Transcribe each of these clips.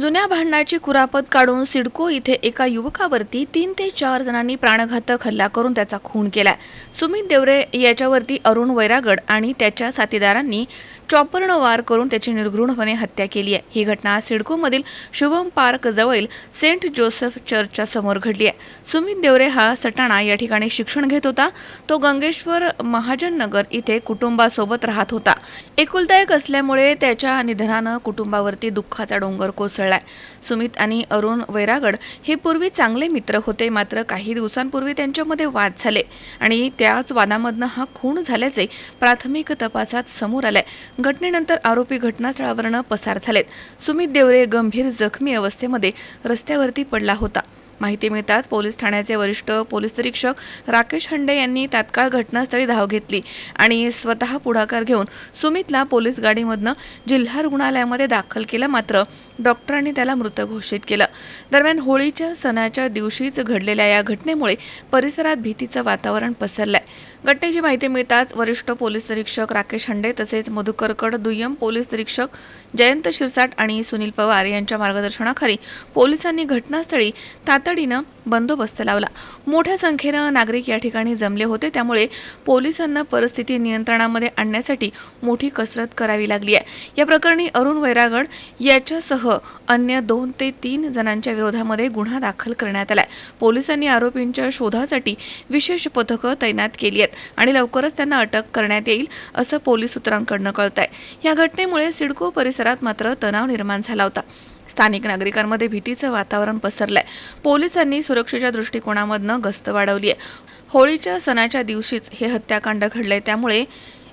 जुन्या भांडणाची कुरापत काढून सिडको इथे एका युवकावरती तीन ते चार जणांनी प्राणघातक हल्ला करून त्याचा खून केलाय. सुमित देवरे याच्यावरती अरुण वैरागड आणि त्याच्या साथीदारांनी चॉपरनं वार करून त्याची निर्घृणपणे हत्या केली आहे. ही घटना सिडकोमधील शुभम पार्क जवळील सेंट जोसेफ चर्चच्या समोर घडली आहे. सुमित देवरे हा सटाणा या ठिकाणी शिक्षण घेत होता. तो गंगेश्वर महाजन नगर इथे कुटुंबासोबत राहत होता. एकुलता एक असल्यामुळे त्याच्या निधनानं कुटुंबावरती दुःखाचा डोंगर कोसळलाय सुमित आणि अरुण वैरागड हे पूर्वी चांगले मित्र होते मात्र काही दिवसांपूर्वी त्यांच्यामध्ये वाद झाले आणि त्याच वादामधनं हा खून झाल्याचे प्राथमिक तपासात समोर आलंय. घटनेनंतर आरोपी घटनास्थळावरनं पसार झालेत. सुमित देवरे गंभीर जखमी अवस्थेमध्ये रस्त्यावरती पडला होता. माहिती मिळताच पोलीस ठाण्याचे वरिष्ठ पोलीस निरीक्षक राकेश हंडे यांनी तात्काळ घटनास्थळी धाव घेतली आणि स्वतः पुढाकार घेऊन सुमितला पोलीस गाडीमधनं जिल्हा रुग्णालयामध्ये दाखल केलं. मात्र डॉक्टरांनी त्याला मृत घोषित केलं. दरम्यान होळीच्या सणाच्या दिवशीच घडलेल्या या घटनेमुळे परिसरात भीतीचं वातावरण पसरलंय. घटनेची माहिती मिळताच वरिष्ठ पोलीस निरीक्षक राकेश हंडे तसेच मधुकरकड दुय्यम पोलीस निरीक्षक जयंत शिरसाट आणि सुनील पवार यांच्या मार्गदर्शनाखाली पोलिसांनी घटनास्थळी तातडीनं बंदोबस्त लावला. मोठ्या संख्येनं नागरिक या ठिकाणी जमले होते त्यामुळे पोलिसांना परिस्थिती नियंत्रणामध्ये आणण्यासाठी मोठी कसरत करावी लागली आहे. या प्रकरणी अरुण वैरागड याच्यासह अन्य दोन ते तीन जणांच्या विरोधामध्ये गुन्हा दाखल करण्यात आलाय. पोलिसांनी आरोपींच्या शोधासाठी विशेष पथकं तैनात केली आहेत. आणि लवकरच त्यांना अटक करण्यात येईल असं पोलीस सूत्रांकडनं कळत आहे या घटनेमुळे सिडको परिसरात मात्र तणाव निर्माण झाला होता. स्थानिक नागरिकांमध्ये भीतीचं वातावरण पसरलंय. पोलिसांनी सुरक्षेच्या दृष्टिकोनामधनं गस्त वाढवली आहे होळीच्या सणाच्या दिवशीच हे हत्याकांड घडलंय त्यामुळे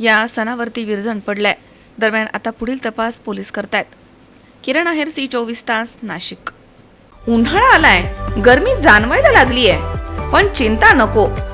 या सणावरती विरजण पडलंय. दरम्यान आता पुढील तपास पोलीस करतायत. किरण आहेर सी चोवीस तास नाशिक. उन्हाळा आलाय. गर्मी जाणवायला लागलीय. पण चिंता नको.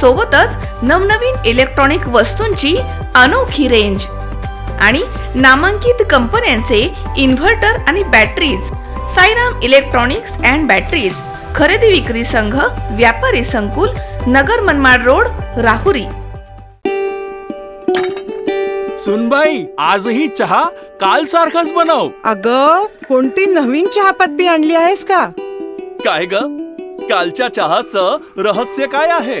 सोबतच नवनवीन इलेक्ट्रॉनिक वस्तूंची अनोखी रेंज आणि नामांकित कंपन्यांचे इन्व्हर्टर आणि batteries Sairam electronics and batteries खरेदी विक्री संघ व्यापारी संकुल नगर मनमाड रोड राहुरी. सुनबाई आजही चहा काल सारखाच बनव. अग कोणती नवीन चहापत्ती आणली आहेस का? काय ग? कालच्या चहाचं रहस्य काय आहे?